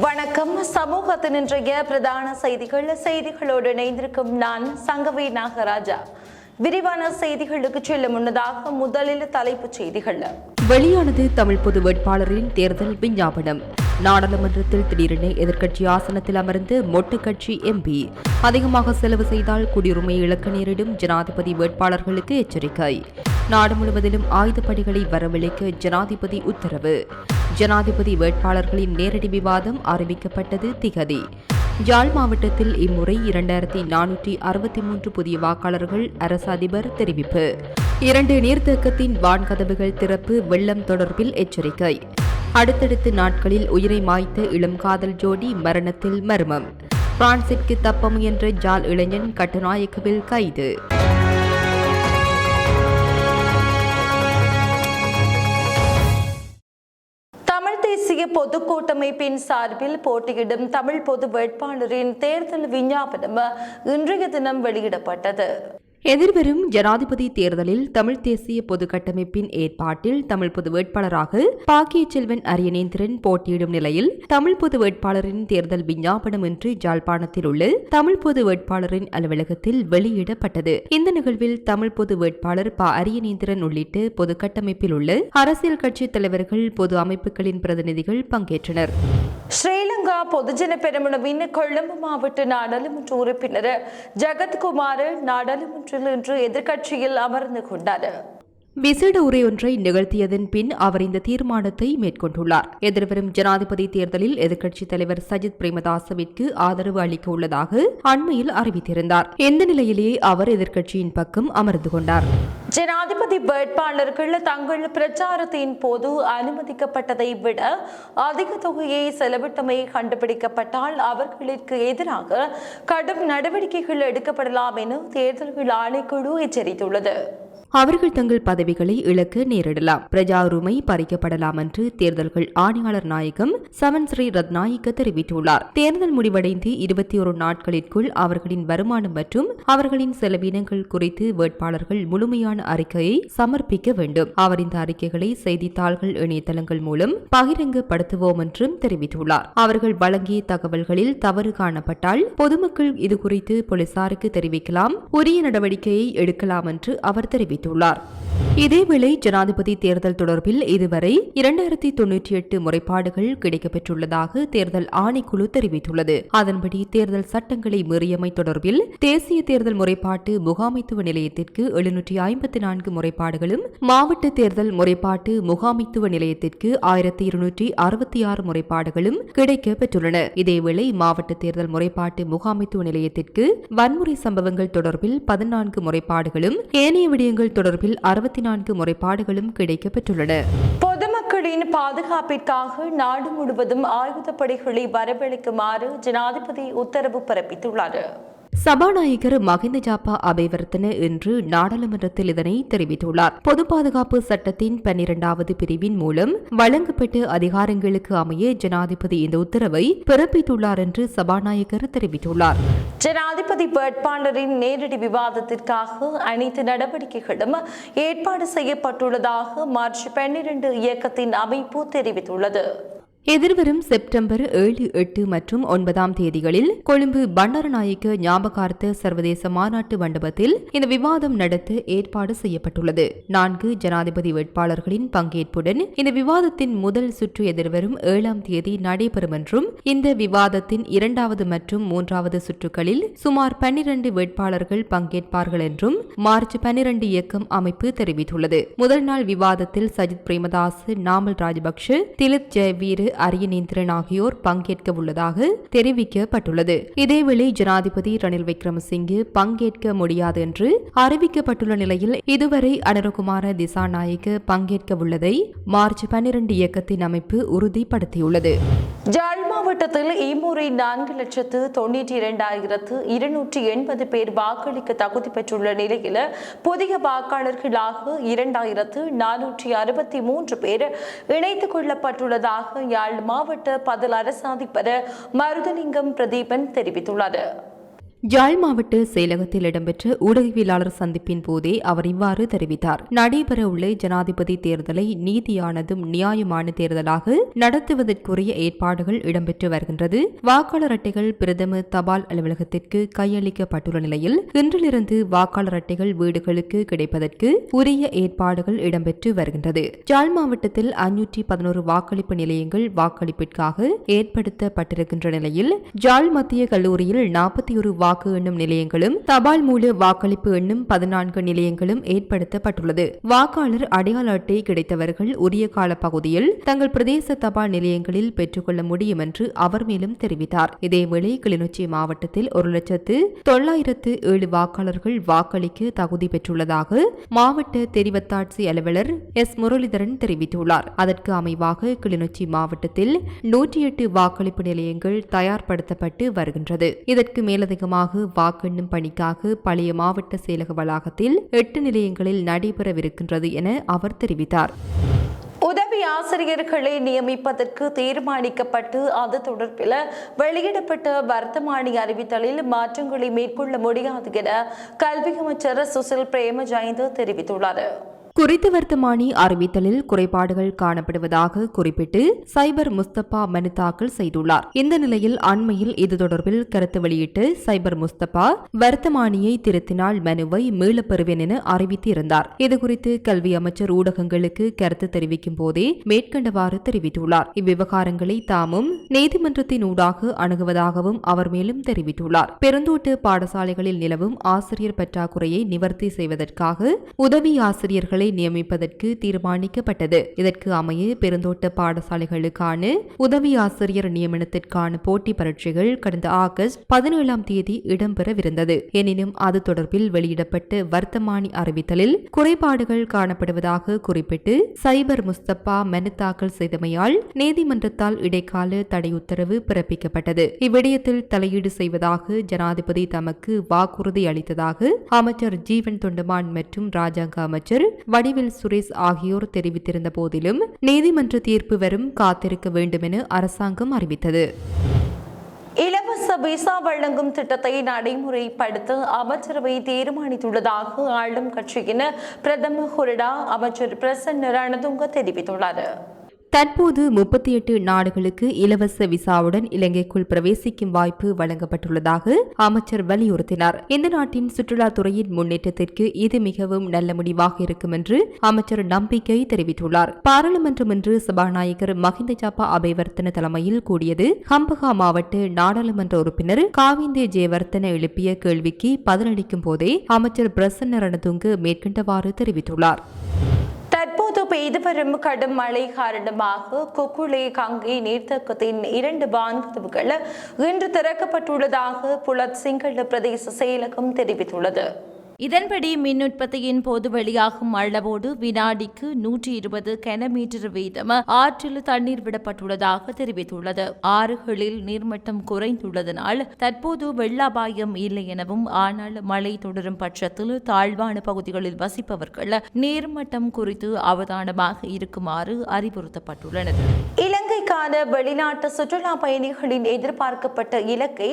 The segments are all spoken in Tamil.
வணக்கம். சமூகத்தின் இன்றைய பிரதான செய்திகள். செய்திகளோடு இணைந்திருக்கும் நான் சங்கவி நாகராஜா. விரிவான செய்திகளுக்கு செல்ல முன்னதாக முதலில் தலைப்புச் செய்திகள். வெளியானது தமிழ் பொது வேட்பாளரின் தேர்தல் விஞ்ஞாபனம். நாடாளுமன்றத்தில் திடீரென எதிர்க்கட்சி ஆசனத்தில் அமர்ந்து மொட்டு கட்சி எம்பி. அதிகமாக செலவு செய்தால் குடியுரிமை இழக்க நேரிடும் ஜனாதிபதி வேட்பாளர்களுக்கு எச்சரிக்கை. நாடு முழுவதிலும் ஆயுதப்படைகளை வரவழைக்க ஜனாதிபதி உத்தரவு. ஜனாதிபதி வேட்பாளர்களின் நேரடி விவாதம் ஆரம்பிக்கப்பட்டது திகதி. யாழ் மாவட்டத்தில் இம்முறை இரண்டாயிரத்தி நானூற்றி அறுபத்தி மூன்று புதிய வாக்காளர்கள் அரசு அதிபர் தெரிவிப்பு. இரண்டு நீர்த்தேக்கத்தின் வான்கதவுகள் திறப்பு வெள்ளம் தொடர்பில் எச்சரிக்கை. அடுத்தடுத்த நாட்களில் உயிரை மாய்த்த இளம் காதல் ஜோடி மரணத்தில் மர்மம். பிரான்சிற்கு தப்ப முயன்ற ஜால் இளைஞன் கட்டுநாயக்கவில் கைது. பொது கூட்டமைப்பின் சார்பில் போட்டியிடும் தமிழ் பொது வேட்பாளரின் தேர்தல் விஞ்ஞாபனம் இன்றைய தினம் வெளியிடப்பட்டது. எதிர்வரும் ஜனாதிபதி தேர்தலில் தமிழ் தேசிய பொது கட்டமைப்பின் ஏற்பாட்டில் தமிழ் பொது வேட்பாளராக பாக்கிய செல்வன் அரியநேந்திரன் போட்டியிடும் நிலையில் தமிழ் பொது வேட்பாளரின் தேர்தல் விஞ்ஞாபனம் இன்று ஜாழ்ப்பாணத்தில் உள்ள தமிழ் பொது வேட்பாளரின் அலுவலகத்தில் வெளியிடப்பட்டது. இந்த நிகழ்வில் தமிழ் பொது வேட்பாளர் ப. அரியநேந்திரன் உள்ளிட்டு பொது கட்டமைப்பில் உள்ள அரசியல் கட்சி தலைவர்கள் பொது அமைப்புகளின் பிரதிநிதிகள் பங்கேற்றனர். ஸ்ரீலங்கா பொதுஜன பெருமனவின் கொழும்பு மாவட்ட நாடாளுமன்ற உறுப்பினர் ஜெகத்குமார் நாடாளுமன்ற நாடாளுமன்றத்தில் இன்று எதிர்க்கட்சியில் அமர்ந்து கொண்டார். விசேட உரையொன்றை நிகழ்த்தியதன் பின் அவர் இந்த தீர்மானத்தை மேற்கொண்டுள்ளார். எதிர்வரும் ஜனாதிபதி தேர்தலில் எதிர்க்கட்சித் தலைவர் சஜித் பிரேமதாசவிற்கு ஆதரவு அளிக்க உள்ளதாக அண்மையில் அறிவித்திருந்தார். இந்த நிலையிலேயே அவர் எதிர்க்கட்சியின் பக்கம் அமர்ந்து கொண்டார். ஜனாதிபதி வேட்பாளர்கள் தங்கள் பிரச்சாரத்தின் போது அனுமதிக்கப்பட்டதை விட அதிக தொகையை செலவிட்டமை கண்டுபிடிக்கப்பட்டால் அவர்களுக்கு எதிராக கடும் நடவடிக்கைகள் எடுக்கப்படலாம் என தேர்தல்கள் ஆணைக்குழு எச்சரித்துள்ளது. அவர்கள் தங்கள் பதவிகளை இழக்க நேரிடலாம். பிரஜா உரிமை பறிக்கப்படலாம் என்று தேர்தல்கள் ஆணையாளர் நாயகம் சமன் ஸ்ரீ ரத்நாயக்க தெரிவித்துள்ளார். தேர்தல் முடிவடைந்து இருபத்தி ஒரு நாட்களிற்குள் அவர்களின் வருமானம் மற்றும் அவர்களின் செலவினங்கள் குறித்து வேட்பாளர்கள் முழுமையான அறிக்கையை சமர்ப்பிக்க வேண்டும். அவர் இந்த அறிக்கைகளை செய்தித்தாள்கள் இணையதளங்கள் மூலம் பகிரங்கப்படுத்துவோம் என்றும் தெரிவித்துள்ளார். அவர்கள் வழங்கிய தகவல்களில் தவறு காணப்பட்டால் பொதுமக்கள் இதுகுறித்து போலீசாருக்கு தெரிவிக்கலாம். உரிய நடவடிக்கையை எடுக்கலாம் என்று அவர் தெரிவித்தார் தெரிவித்துள்ளார் இதேவேளை ஜனாதிபதி தேர்தல் தொடர்பில் இதுவரை இரண்டாயிரத்தி தொன்னூற்றி எட்டு முறைப்பாடுகள் கிடைக்கப்பெற்றுள்ளதாக தேர்தல் ஆணைக்குழு தெரிவித்துள்ளது. அதன்படி தேர்தல் சட்டங்களை மீறியமை தொடர்பில் தேசிய தேர்தல் முறைப்பாட்டு முகாமைத்துவ நிலையத்திற்கு எழுநூற்றி ஐம்பத்தி நான்கு முறைப்பாடுகளும் மாவட்ட தேர்தல் முறைப்பாட்டு முகாமைத்துவ நிலையத்திற்கு ஆயிரத்தி இருநூற்றி அறுபத்தி ஆறு முறைப்பாடுகளும் கிடைக்கப்பெற்றுள்ளன. இதேவேளை மாவட்ட தேர்தல் முறைப்பாட்டு முகாமைத்துவ நிலையத்திற்கு வன்முறை சம்பவங்கள் தொடர்பில் பதினான்கு முறைப்பாடுகளும் ஏனைய விடயங்கள் தொடர்பில் அறுபது அறுபத்தி நான்கு முறைப்பாடுகளும் கிடைக்கப்பெற்றுள்ளன. பொதுமக்களின் பாதுகாப்பிற்காக நாடு முழுவதும் ஆயுதப்படைகளை வரவழைக்குமாறு ஜனாதிபதி உத்தரவு பிறப்பித்துள்ளார். சபாநாயகர் மகிந்த ஜாப்பா அபேவர்த்தன இன்று நாடாளுமன்றத்தில் இதனை தெரிவித்துள்ளார். பொது பாதுகாப்பு சட்டத்தின் பன்னிரண்டாவது பிரிவின் மூலம் வழங்கப்பட்ட அதிகாரங்களுக்கு அமைய ஜனாதிபதி இந்த உத்தரவை பிறப்பித்துள்ளார் என்று சபாநாயகர் தெரிவித்துள்ளார். ஜனாதிபதி வேட்பாளரின் நேரடி விவாதத்திற்காக அனைத்து நடவடிக்கைகளும் ஏற்பாடு செய்யப்பட்டுள்ளதாக மார்ச் பன்னிரண்டு இயக்கத்தின் அமைப்பு தெரிவித்துள்ளது. எதிர்வரும் செப்டம்பர் ஏழு எட்டு மற்றும் ஒன்பதாம் தேதிகளில் கொழும்பு பண்டாரநாயக்க ஞாபகார்த்த சர்வதேச மாநாட்டு மண்டபத்தில் இந்த விவாதம் நடத்த ஏற்பாடு செய்யப்பட்டுள்ளது. நான்கு ஜனாதிபதி வேட்பாளர்களின் பங்கேற்புடன் இந்த விவாதத்தின் முதல் சுற்று எதிர்வரும் ஏழாம் தேதி நடைபெறும் என்றும் இந்த விவாதத்தின் இரண்டாவது மற்றும் மூன்றாவது சுற்றுகளில் சுமார் பன்னிரண்டு வேட்பாளர்கள் பங்கேற்பார்கள் என்றும் மார்ச் பன்னிரண்டு இயக்கம் அமைப்பு தெரிவித்துள்ளது. முதல் நாள் விவாதத்தில் சஜித் பிரேமதாஸ் நாமல் ராஜபக்ஷ திலித் ஜெயவீர் அரியநேந்திரன் ஆகியோர் பங்கேற்க உள்ளதாக தெரிவிக்கப்பட்டுள்ளது. இதேவேளை ஜனாதிபதி ரணில் விக்ரமசிங்கே பங்கேற்க முடியாது என்று அறிவிக்கப்பட்டுள்ள நிலையில் இதுவரை அனுரகுமார திசாநாயக்க பங்கேற்க உள்ளதை மார்ச் பன்னிரண்டு இயக்கத்தின் அமைப்பு உறுதிப்படுத்தியுள்ளது. மாவட்டத்தில் இம்முறை நான்கு லட்சத்து தொண்ணூற்றி இரண்டாயிரத்து இருநூற்றி எண்பது பேர் வாக்களிக்க தகுதி பெற்றுள்ள நிலையில் புதிய வாக்காளர்களாக இரண்டாயிரத்து நானூற்றி அறுபத்தி மூன்று பேர் இணைத்துக் கொள்ளப்பட்டுள்ளதாக யாழ் மாவட்ட பதில் அரசாதிபர் மருதலிங்கம் பிரதீபன் தெரிவித்துள்ளார். யாழ் மாவட்ட செயலகத்தில் இடம்பெற்ற ஊடகவியலாளர் சந்திப்பின் போதே அவர் இவ்வாறு தெரிவித்தார். நடைபெறவுள்ள ஜனாதிபதி தேர்தலை நீதியானதும் நியாயமான தேர்தலாக நடத்துவதற்குரிய ஏற்பாடுகள் இடம்பெற்று வருகின்றது. வாக்காளர் அட்டைகள் பிரதம தபால் அலுவலகத்திற்கு கையளிக்கப்பட்டுள்ள நிலையில் இன்றிலிருந்து வாக்காளர் அட்டைகள் வீடுகளுக்கு கிடைப்பதற்கு உரிய ஏற்பாடுகள் இடம்பெற்று வருகின்றது. யாழ் மாவட்டத்தில் அஞ்சூற்றி பதினோரு வாக்களிப்பு நிலையங்கள் வாக்களிப்பிற்காக ஏற்படுத்தப்பட்டிருக்கின்ற நிலையில் யாழ் மத்திய கல்லூரியில் நாற்பத்தி ஒரு வாக்கு எண்ணும் நிலையங்களும் தபால் மூல வாக்களிப்பு எண்ணும் பதினான்கு நிலையங்களும் ஏற்படுத்தப்பட்டுள்ளது. வாக்காளர் அடையாள அட்டை கிடைத்தவர்கள் உரிய கால பகுதியில் தங்கள் பிரதேச தபால் நிலையங்களில் பெற்றுக்கொள்ள முடியும் என்று அவர் மேலும் தெரிவித்தார். இதேவேளை கிளிநொச்சி மாவட்டத்தில் ஒரு லட்சத்து தொள்ளாயிரத்து ஏழு வாக்காளர்கள் வாக்களிக்க தகுதி பெற்றுள்ளதாக மாவட்ட தெரிவத்தாட்சி அலுவலர் எஸ். முரளிதரன் தெரிவித்துள்ளார். அதற்கு அமைவாக கிளிநொச்சி மாவட்டத்தில் நூற்றி எட்டு வாக்களிப்பு நிலையங்கள் தயார்படுத்தப்பட்டு வருகின்றது. இதற்கு மேலதிகமாக வாக்கெண்ணும் பணிக்காக பழைய மாவட்ட செயலக வளாகத்தில் எட்டு நிலையங்களில் நடைபெறவிருக்கின்றது என அவர் தெரிவித்தார். உதவி ஆசிரியர்களை நியமிப்பதற்கு தீர்மானிக்கப்பட்டு அது தொடர்பில் வெளியிடப்பட்ட வர்த்தமானி அறிவித்தலில் மாற்றங்களை மேற்கொள்ள முடியாது என கல்வி அமைச்சர் சுசில் பிரேம ஜெயந்த் தெரிவித்துள்ளார். குறித்த வர்த்தமானி அறிவித்தலில் குறைபாடுகள் காணப்படுவதாக குறிப்பிட்டு சைபர் முஸ்தபா மனு தாக்கல் செய்துள்ளார். இந்த நிலையில் அண்மையில் இது தொடர்பில் கருத்து வெளியிட்டு சைபர் முஸ்தபா வர்த்தமானியை திருத்தினால் மனுவை மீளப் பெறுவேன் என அறிவித்திருந்தார். இதுகுறித்து கல்வி அமைச்சர் ஊடகங்களுக்கு கருத்து தெரிவிக்கும் போதே மேற்கண்டவாறு தெரிவித்துள்ளார். இவ்விவகாரங்களை தாமும் நீதிமன்றத்தின் ஊடாக அணுகுவதாகவும் அவர் மேலும் தெரிவித்துள்ளார். பெருந்தோட்டு பாடசாலைகளில் நிலவும் ஆசிரியர் பற்றாக்குறையை நிவர்த்தி செய்வதற்காக உதவி ஆசிரியர்களை ஆசிரியர்களை நியமிப்பதற்கு தீர்மானிக்கப்பட்டது. இதற்கு அமைய பெருந்தோட்ட பாடசாலைகளுக்கான உதவி ஆசிரியர் நியமனத்திற்கான போட்டி பரீட்சைகள் கடந்த ஆகஸ்ட் பதினேழாம் தேதி இடம்பெறவிருந்தது. எனினும் அது தொடர்பில் வெளியிடப்பட்ட வர்த்தமானி அறிவித்தலில் குறைபாடுகள் காணப்படுவதாக குறிப்பிட்டு சைபர் முஸ்தபா மனு தாக்கல் செய்தமையால் நீதிமன்றத்தால் இடைக்கால தடை உத்தரவு பிறப்பிக்கப்பட்டது. இவ்விடயத்தில் தலையீடு செய்வதாக ஜனாதிபதி தமக்கு வாக்குறுதி அளித்ததாக அமைச்சர் ஜீவன் தொண்டமான் மற்றும் ராஜாங்க அமைச்சர் வடிவில் சுரேஷ் ஆகியோர் தெரிவித்திருந்த போதிலும் நீதிமன்ற தீர்ப்பு வரும் காத்திருக்க வேண்டும் என அரசாங்கம் அறிவித்தது. இலவச விசா வழங்கும் திட்டத்தை நடைமுறைப்படுத்த அமைச்சரவை தீர்மானித்துள்ளதாக ஆளும் கட்சியின் பிரதம ஹொரிடா அமைச்சர் பிரசன்ன ரணதுங்க தெரிவித்துள்ளார். தற்போது முப்பத்தி எட்டு நாடுகளுக்கு இலவச விசாவுடன் இலங்கைக்குள் பிரவேசிக்கும் வாய்ப்பு வழங்கப்பட்டுள்ளதாக அமைச்சர் வலியுறுத்தினார். இந்த நாட்டின் சுற்றுலாத்துறையின் முன்னேற்றத்திற்கு இது மிகவும் நல்ல முடிவாக இருக்கும் என்று அமைச்சர் நம்பிக்கை தெரிவித்துள்ளார். பாராளுமன்றம் இன்று சபாநாயகர் மஹிந்த ஜாபா அபேவர்த்தன தலைமையில் கூடியது ஹம்பகா மாவட்ட நாடாளுமன்ற உறுப்பினர் காவிந்தே ஜெயவர்த்தன எழுப்பிய கேள்விக்கு பதிலளிக்கும் போதே அமைச்சர் பிரசன்ன ரணதுங்கு மேற்கண்டவாறு தெரிவித்துள்ளார். தற்போது பெய்து வரும் கடும் மழை காரணமாக குக்குளே கங்கை நீர்த்தக்கத்தின் இரண்டு வான்கதவுகள் இன்று திறக்கப்பட்டுள்ளதாக புலத் சிங்கள பிரதேச செயலகம் தெரிவித்துள்ளது. இதன்படி மின் உற்பத்தியின் போது வெளியாகும் அளவோடு வினாடிக்கு நூற்றி இருபது கனமீட்டர் வீதம் ஆற்றில் தண்ணீர் விடப்பட்டுள்ளதாக தெரிவித்துள்ளது. ஆறுகளில் நீர்மட்டம் குறைந்துள்ளதனால் தற்போது வெள்ள அபாயம் இல்லை எனவும் ஆனால் மழை தொடரும் பட்சத்தில் தாழ்வான பகுதிகளில் வசிப்பவர்கள் நீர்மட்டம் குறித்து அவதானமாக இருக்குமாறு அறிவுறுத்தப்பட்டுள்ளனர். இலங்கைக்கான வெளிநாட்டு சுற்றுலா பயணிகளின் எதிர்பார்க்கப்பட்ட இலக்கை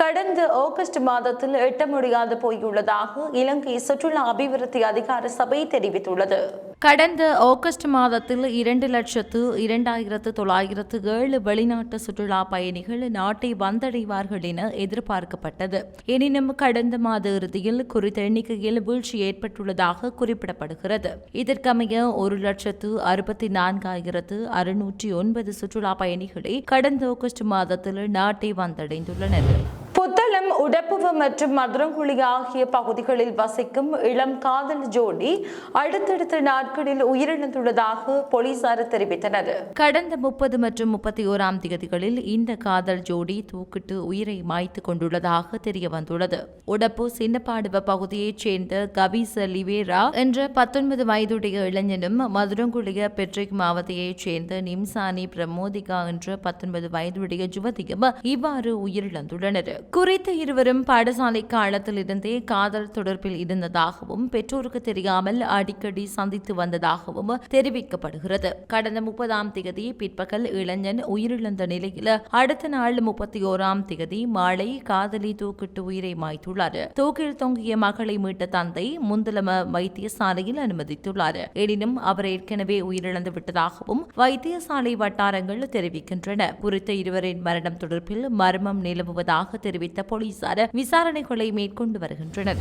கடந்த ஆகஸ்ட் மாதத்தில் எட்ட முடியாது போயுள்ளதாக இலங்கை சுற்றுலா அபிவிருத்தி அதிகார சபை தெரிவித்துள்ளது. கடந்த ஆகஸ்ட் மாதத்தில் இரண்டு லட்சத்து இரண்டாயிரத்து தொள்ளாயிரத்து ஏழு வெளிநாட்டு சுற்றுலா பயணிகள் நாட்டை வந்தடைவார்கள் என எதிர்பார்க்கப்பட்டது. எனினும் கடந்த மாத இறுதியில் குறித்த எண்ணிக்கையில் வீழ்ச்சி ஏற்பட்டுள்ளதாக குறிப்பிடப்படுகிறது. இதற்கமைய ஒரு லட்சத்து அறுபத்தி நான்காயிரத்து அறுநூற்றி ஒன்பது சுற்றுலா பயணிகளை கடந்த ஆகஸ்ட் மாதத்தில் நாட்டை வந்தடைந்துள்ளனர். புத்தளம் உடப்புவ மற்றும் மதுரங்குழி ஆகிய பகுதிகளில் வசிக்கும் இளம் காதல் ஜோடி அடுத்தடுத்த நாட்களில் உயிரிழந்துள்ளதாக போலீசார் தெரிவித்தனர். கடந்த முப்பது மற்றும் முப்பத்தி ஓராம் தேதிகளில் இந்த காதல் ஜோடி தூக்கிட்டு உயிரை மாய்த்து கொண்டுள்ளதாக தெரிய வந்துள்ளது உடப்பு சின்னப்பாடுவ பகுதியைச் சேர்ந்த கவிச லிவேரா என்ற பத்தொன்பது வயதுடைய இளைஞனும் மதுரங்குழிய பெட்ரிக் மாவட்டத்தைச் சேர்ந்த நிம்சானி பிரமோதிகா என்ற பத்தொன்பது வயதுடைய யுவதியும் இவ்வாறு உயிரிழந்துள்ளனர். குறித்த இருவரும் பாடசாலை காலத்தில் இருந்தே காதல் தொடர்பில் இருந்ததாகவும் பெற்றோருக்கு தெரியாமல் அடிக்கடி சந்தித்து வந்ததாகவும் தெரிவிக்கப்படுகிறது. கடந்த முப்பதாம் திகதி பிற்பகல் இளைஞன் உயிரிழந்த நிலையில் அடுத்த நாள் முப்பத்தி ஓராம் தேதி மாலை காதலி தூக்கிட்டு உயிரை மாய்த்துள்ளார். தூக்கில் தொங்கிய மகளை மீட்ட தந்தை முந்தலம வைத்தியசாலையில் அனுமதித்துள்ளார். எனினும் அவர் ஏற்கனவே உயிரிழந்து விட்டதாகவும் வைத்தியசாலை வட்டாரங்கள் தெரிவிக்கின்றன. குறித்த இருவரின் மரணம் தொடர்பில் மர்மம் நிலவுவதாக தெரிவித்த போலீசார் விசாரணைகளை மேற்கொண்டு வருகின்றனர்.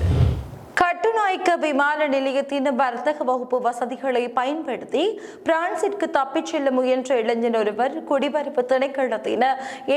ஜனநாயக விமான நிலையத்தின் வர்த்தக வகுப்பு வசதிகளை பயன்படுத்தி பிரான்சிற்கு தப்பிச் செல்ல முயன்ற இளைஞர் ஒருவர் குடிபரப்பு திணைக்களத்தின்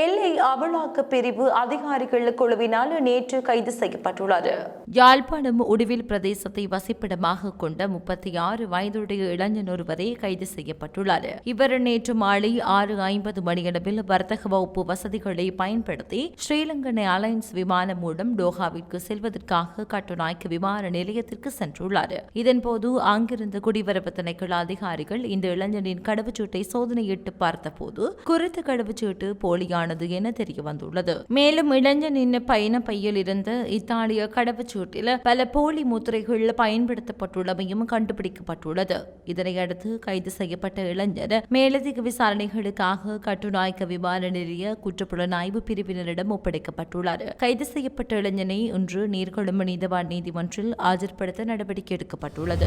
எல்லை அமலாக்க பிரிவு அதிகாரிகள் குழுவினால் நேற்று கைது செய்யப்பட்டுள்ளார் யாழ்ப்பாணம் உடுவில் பிரதேசத்தை வசிப்பிடமாக கொண்ட முப்பத்தி ஆறு வயதுடைய இளைஞன் ஒருவரே கைது செய்யப்பட்டுள்ளார். இவர் நேற்று மாலை ஆறு ஐம்பது மணியளவில் வர்த்தக வகுப்பு வசதிகளை பயன்படுத்தி ஸ்ரீலங்கன் அலையன்ஸ் விமானம் மூலம் டோஹாவிற்கு செல்வதற்காக கட்டுநாய்க்கு விமான நிலையத்திற்கு சென்றுள்ளார். இதன்போது அங்கிருந்த குடிவரவு திணைக்கள அதிகாரிகள் இந்த இளைஞனின் கடவுச்சீட்டை சோதனையிட்டு பார்த்தபோது குறித்த கடவுச்சீட்டு போலியானது என தெரிய வந்துள்ளது. மேலும் இளைஞனின் பயண பையில் இருந்த இத்தாலிய கடவுச்சீட்டில் பல போலி முத்திரைகள் பயன்படுத்தப்பட்டுள்ளமையும் கண்டுபிடிக்கப்பட்டுள்ளது. இதனையடுத்து கைது செய்யப்பட்ட இளைஞர் மேலதிக விசாரணைகளுக்காக கட்டுநாயக்க விமான நிலைய குற்றப்புலனாய்வு பிரிவினரிடம் ஒப்படைக்கப்பட்டுள்ளார். கைது செய்யப்பட்ட இளைஞனை இன்று நீர்கொழும்பு நீதவான் நீதிமன்றில் ஆஜர் ஆஜர்படுத்த நடவடிக்கை எடுக்கப்பட்டுள்ளது.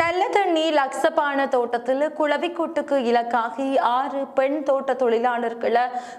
நல்ல தண்ணி லக்ஸபான தோட்டத்தில் குளவிக்கூட்டுக்கு இலக்காகி ஆறு பெண் தோட்ட தொழிலாளர்கள்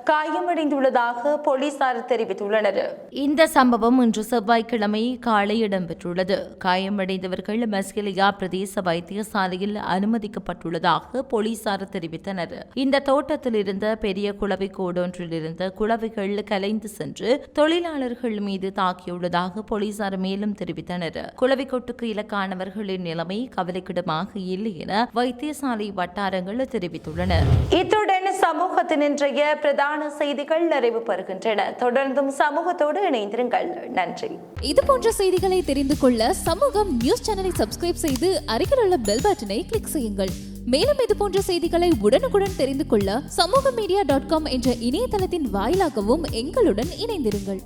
காயமடைந்துள்ளதாக போலீசார் தெரிவித்துள்ளனர். இந்த சம்பவம் இன்று செவ்வாய்க்கிழமை காலை இடம்பெற்றுள்ளது. காயமடைந்தவர்கள் மஸ்கெலியா பிரதேச வைத்தியசாலையில் அனுமதிக்கப்பட்டுள்ளதாக போலீசார் தெரிவித்தனர். இந்த தோட்டத்தில் இருந்த பெரிய குளவிக்கூடு ஒன்றில் இருந்த குளவிகள் கலைந்து சென்று தொழிலாளர்கள் மீது தாக்கியுள்ளதாக போலீசார் மேலும் தெரிவித்தனர். குளவிக்கொட்டுக்கு இலக்கானவர்களின் நிலைமை கவலைக்கிடமாக இல்லை என வைத்தியசாலை வட்டாரங்கள் தெரிவித்துள்ளன. இத்துடன் சமூகத்தின் இன்றைய பிரதான செய்திகள் நிறைவு பெறுகின்றன. தொடர்ந்தும் சமூகத்தோடு இணைந்திருங்கள். நன்றி. இது போன்ற செய்திகளை தெரிந்து கொள்ள சமூகம் நியூஸ் சேனலை சப்ஸ்கிரைப் செய்து அருகில் உள்ள பெல் பட்டனை கிளிக் செய்யுங்கள். மேலும் இது போன்ற செய்திகளை உடனுக்குடன் தெரிந்து கொள்ள சமூக மீடியா டாட் காம் என்ற இணையதளத்தின் வாயிலாகவும் எங்களுடன் இணைந்திருங்கள்.